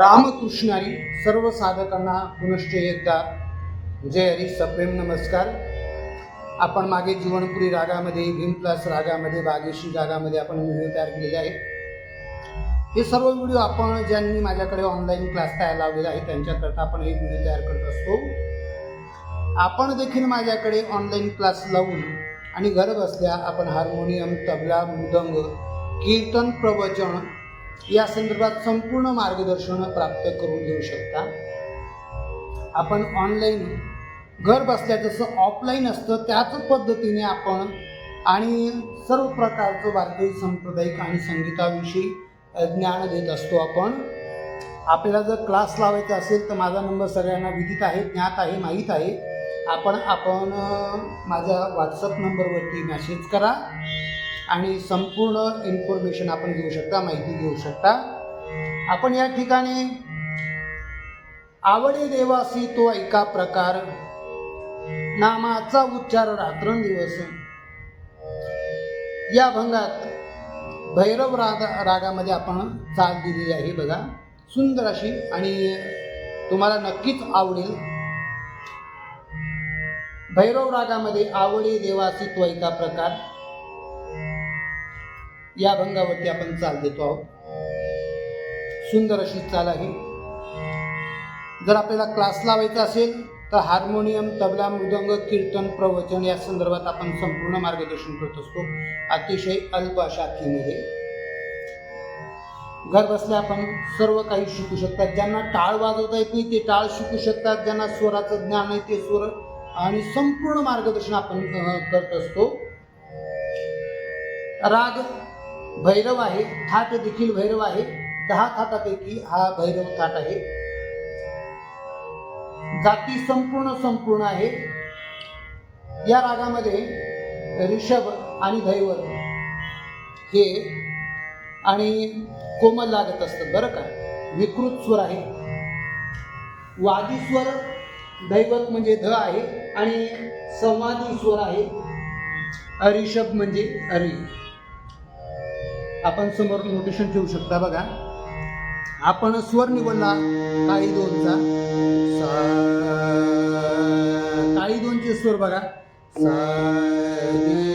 रामकृष्णारी सर्व साधकांना पुनश्च एकदा जय हरी सप्रेम नमस्कार. आपण मागे जीवनपुरी रागामध्ये भीम प्लस रागामध्ये बागेशी रागामध्ये आपण व्हिडिओ तयार केलेले आहेत. हे सर्व व्हिडिओ आपण ज्यांनी माझ्याकडे ऑनलाईन क्लास तयार लावलेला आहे त्यांच्याकरता आपण हे व्हिडिओ तयार करत असतो. आपण देखील माझ्याकडे ऑनलाईन क्लास लावून आणि घर बसल्या आपण हार्मोनियम तबला मृदंग कीर्तन प्रवचन या संदर्भात संपूर्ण मार्गदर्शन प्राप्त करून घेऊ शकता. आपण ऑनलाईन घर बसल्या जसं ऑफलाईन असतं त्याच पद्धतीने आपण आणि सर्व प्रकारचं भारतीय सांप्रदायिक आणि संगीताविषयी ज्ञान देत असतो आपण. आपल्याला जर क्लास लावायचा असेल तर माझा नंबर सगळ्यांना विदित आहे ज्ञात आहे माहीत आहे. आपण आपण माझ्या व्हॉट्सअप नंबरवरती मेसेज करा. आणि संपूर्ण इन्फॉर्मेशन आपण घेऊ शकता माहिती घेऊ शकता. आपण या ठिकाणी आवडे देवासी तो ऐका प्रकार नामाचा उच्चार रात्रंदिवस. या भंगात भैरव रागा रागामध्ये आपण चाल दिलेली आहे बघा. सुंदर अशी आणि तुम्हाला नक्कीच आवडेल. भैरव रागामध्ये आवडे देवासी तो ऐका प्रकार. या भंगावरती आपण चाल देतो आहोत. सुंदर अशी चाल आहे. जर आपल्याला क्लास लावायचा असेल तर हार्मोनियम तबला मृदंग कीर्तन प्रवचन या संदर्भात आपण संपूर्ण मार्गदर्शन करत असतो. अतिशय अल्प अशा फीमध्ये घर बसल्या आपण सर्व काही शिकू शकतात. ज्यांना टाळ वाजवता येत नाही ते टाळ शिकू शकतात. ज्यांना स्वराचं ज्ञान आहे ते स्वर आणि संपूर्ण मार्गदर्शन आपण करत असतो. राग भैरव आहे थाट देखील भैरव आहे. दहा थाटापैकी हा भैरव थाट आहे. जाती संपूर्ण संपूर्ण आहे. या रागामध्ये ऋषभ आणि धैवत हे आणि कोमल लागत असतं बरं का? विकृत स्वर आहे. वादी स्वर दैवत म्हणजे ध आहे आणि संवादी स्वर आहे. अरिषभ म्हणजे अरि. आपण समोर नोटेशन ठेवू शकता बघा. आपण स्वर निवडला काळी दोनचा. काळी दोनचे स्वर बघा. सा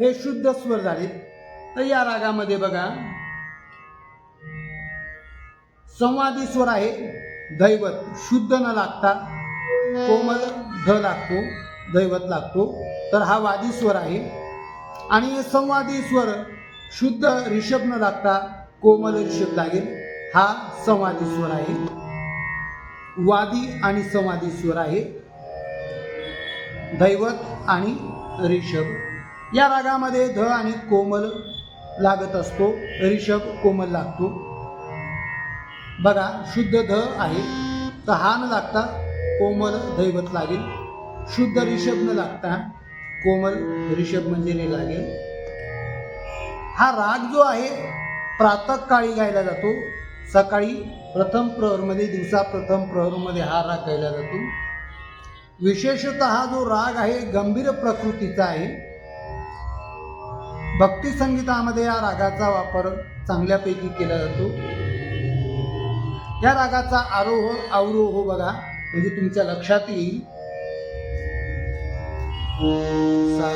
हे शुद्ध स्वर झाले. तर या रागामध्ये बघा. संवादी स्वर आहे. दैवत शुद्ध न लागता कोमल ध लागतो दैवत लागतो. तर हा वादी स्वर आहे. आणि संवादी स्वर शुद्ध ऋषभ न लागता कोमल ऋषभ लागेल. हा संवादी स्वर आहे. वादी आणि संवादी स्वर आहे. दैवत आणि ऋषभ. या रागामध्ये ध आणि कोमल लागत असतो ऋषभ कोमल लागतो. बघा शुद्ध ध आहे तर हा न लागता कोमल दैवत लागेल. शुद्ध ऋषभ न लागता कोमल ऋषभ म्हणजे ने लागेल. हा राग जो आहे प्रातःकाळी गायला जातो. सकाळी प्रथम प्रहरमध्ये दिवसा प्रथम प्रहरमध्ये हा राग गायला जातो. विशेषतः हा जो राग आहे गंभीर प्रकृतीचा आहे. भक्ती संगीतामध्ये या रागाचा वापर चांगल्यापैकी केला जातो. या रागाचा आरोह अवरोह बघा. म्हणजे तुमच्या लक्षात येईल. सा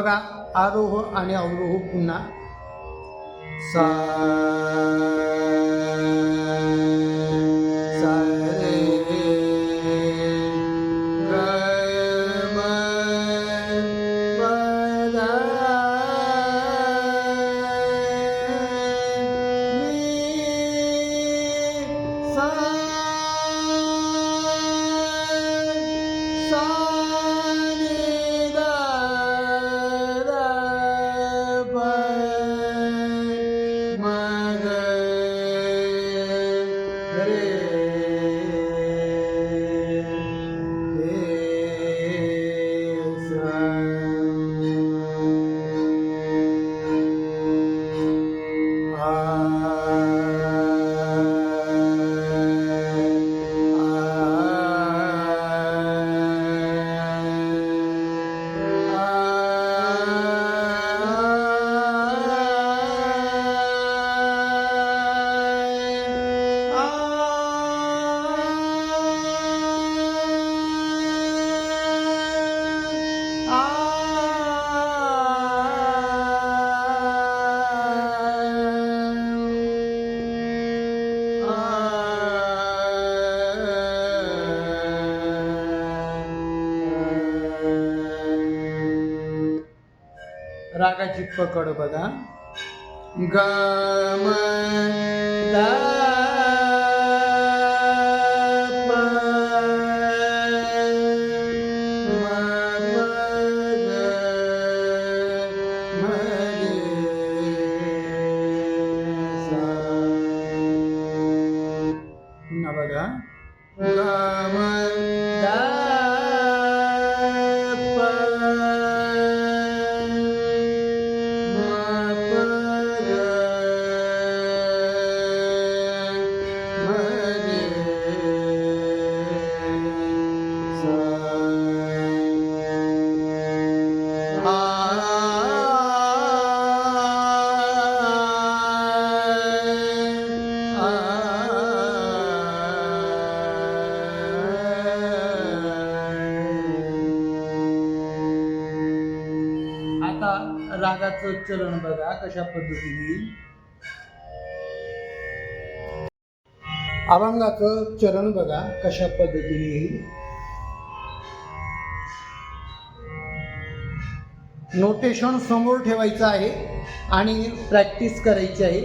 बघा आरोह आणि अवरोह पुन्हा. सा पकड बघा. ग चलन बघा कशा पद्धतीने. अभंगाच चलन बघा कशा पद्धतीने. येईल नोटेशन समोर ठेवायचं आहे आणि प्रॅक्टिस करायची आहे.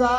যা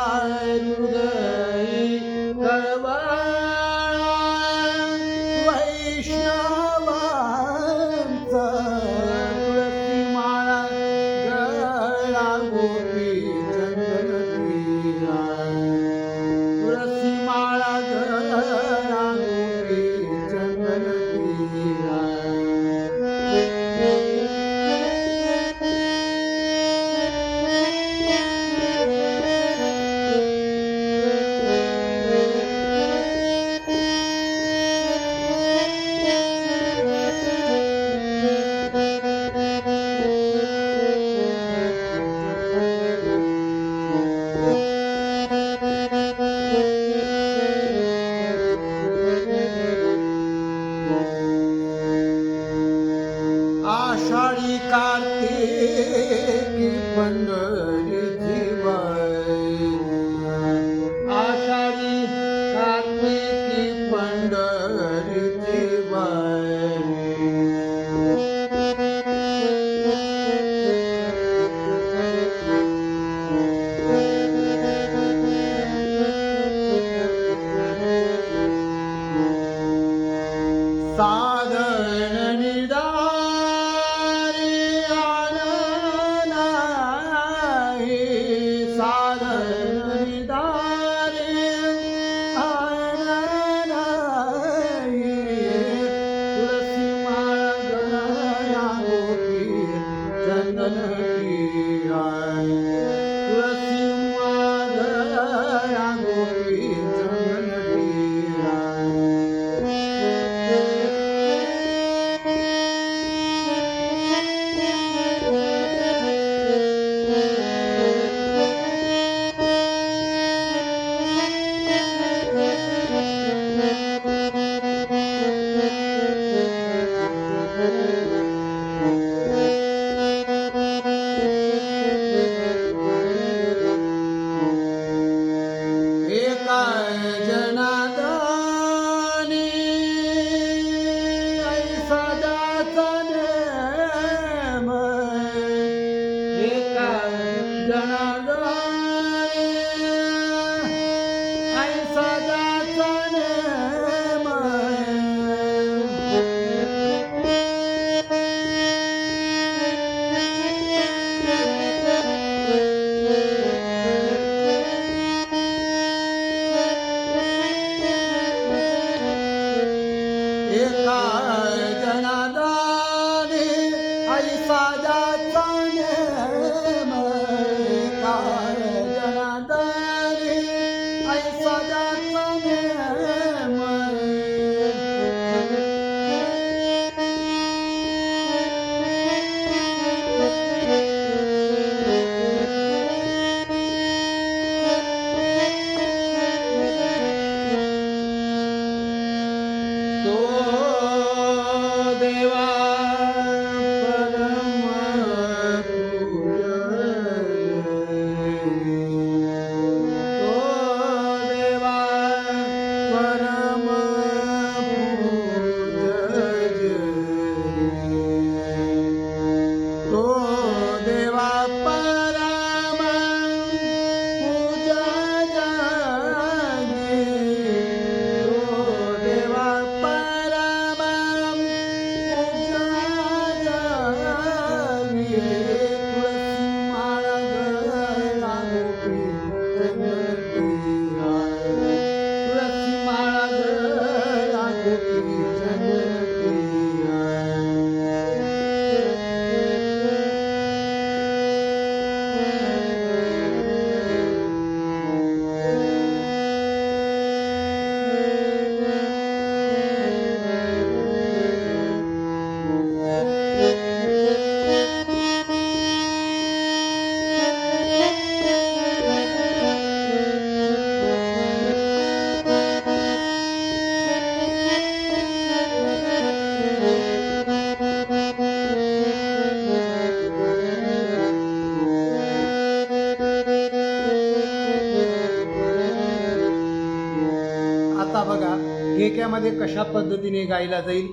ठेक्यामध्ये कशा पद्धतीने गायला जाईल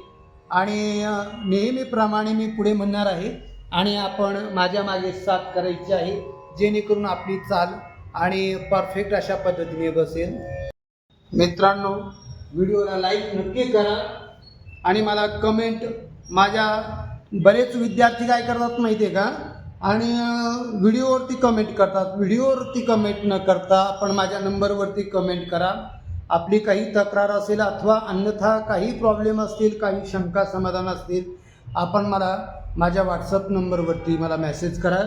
आणि नेहमीप्रमाणे मी पुढे म्हणणार आहे आणि आपण माझ्या मागे साथ करायची आहे जेणेकरून आपली चाल आणि परफेक्ट अशा पद्धतीने बसेल. मित्रांनो व्हिडिओला लाईक नक्की करा आणि मला कमेंट माझ्या बरेच विद्यार्थी काय करतात माहिती आहे का? आणि व्हिडिओवरती कमेंट करतात. व्हिडिओवरती कमेंट न करता आपण माझ्या नंबरवरती कमेंट करा. आपली काही तक्रार असेल अथवा अन्यथा काही प्रॉब्लेम असतील काही शंका समाधान असतील आपण मला माझ्या व्हॉट्सअप नंबरवरती मला मेसेज करा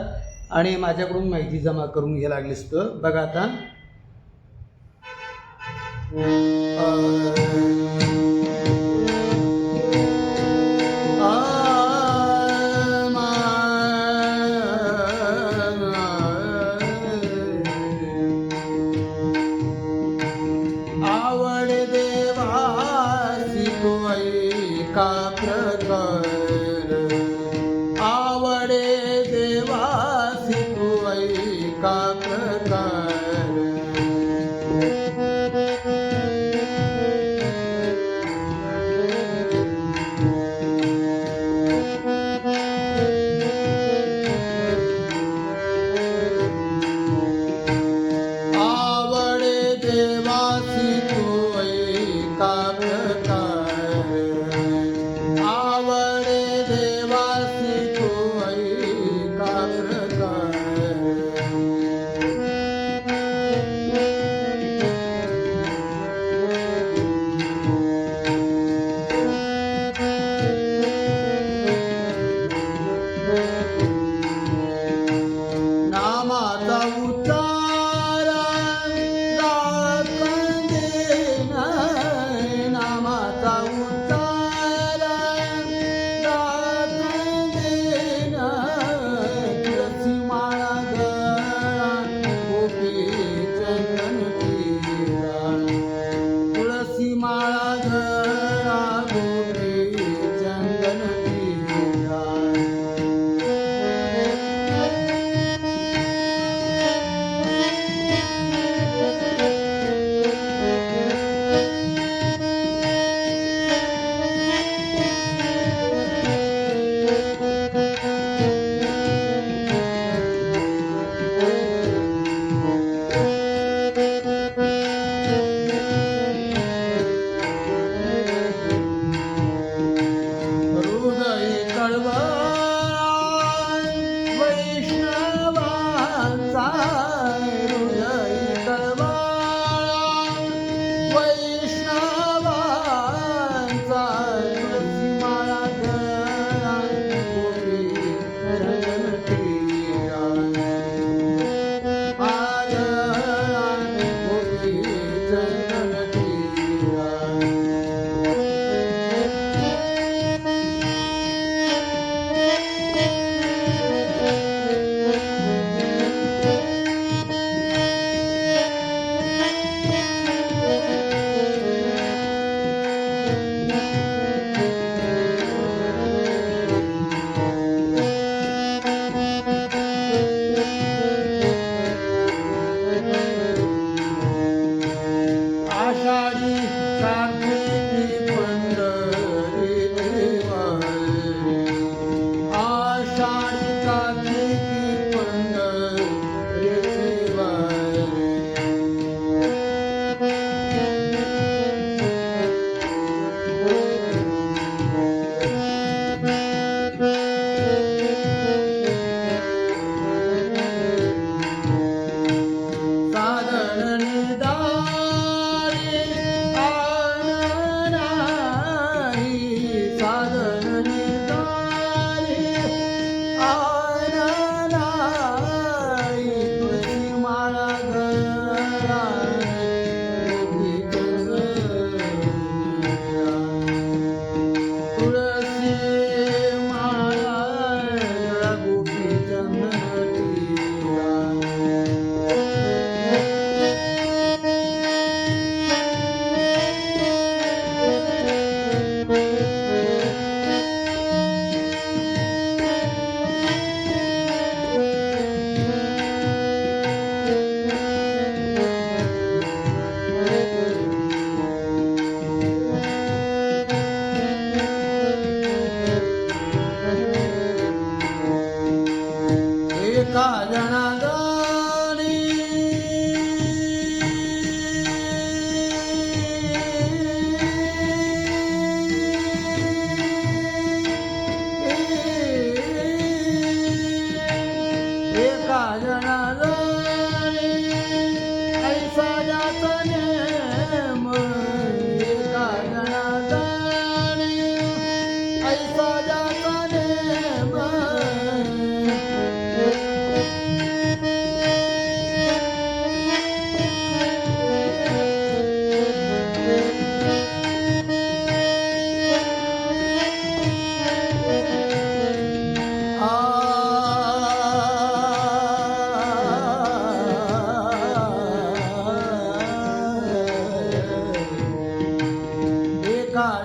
आणि माझ्याकडून माहिती जमा करून घ्या लागलीस तर बघा आता.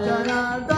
Janata.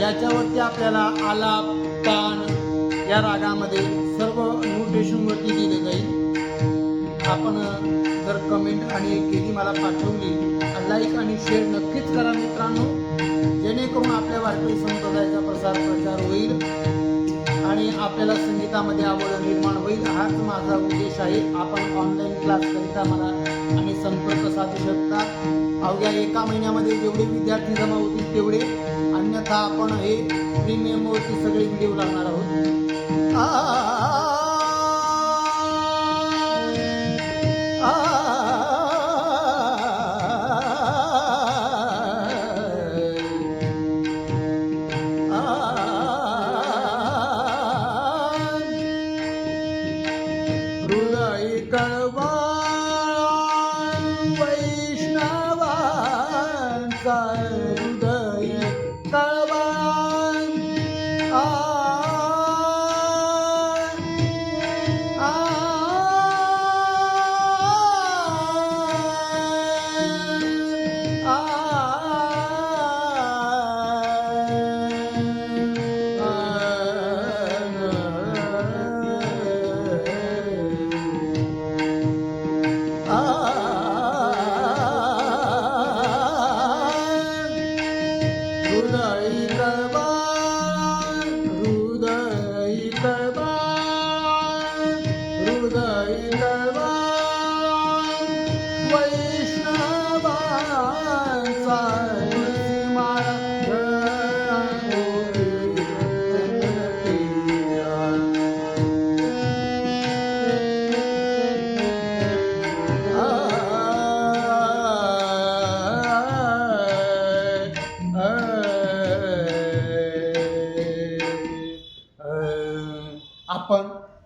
याच्यावरती आपल्याला आलाप तान या रागामध्ये सर्व नोटेशनवरती दिले जाईल. आपण जर कमेंट आणि केली मला पाठवली लाईक आणि शेअर नक्कीच करा मित्रांनो. जेणेकरून आपल्या वारकरी संप्रदायाचा प्रसार प्रचार होईल आणि आपल्याला संगीतामध्ये आवड निर्माण होईल. हाच माझा उद्देश आहे. आपण ऑनलाईन क्लास करिता मला आणि संपर्क साधू शकता. अवघ्या एका महिन्यामध्ये जेवढे विद्यार्थी जमा होतील तेवढे आता आपण हे प्रीमियमवरती सगळे व्हिडिओ लागणार आहोत. the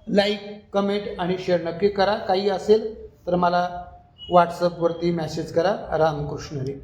लाईक कमेंट आणि शेअर नक्की करा. काही असेल तर मला व्हॉट्सअपवरती मॅसेज करा. रामकृष्णरी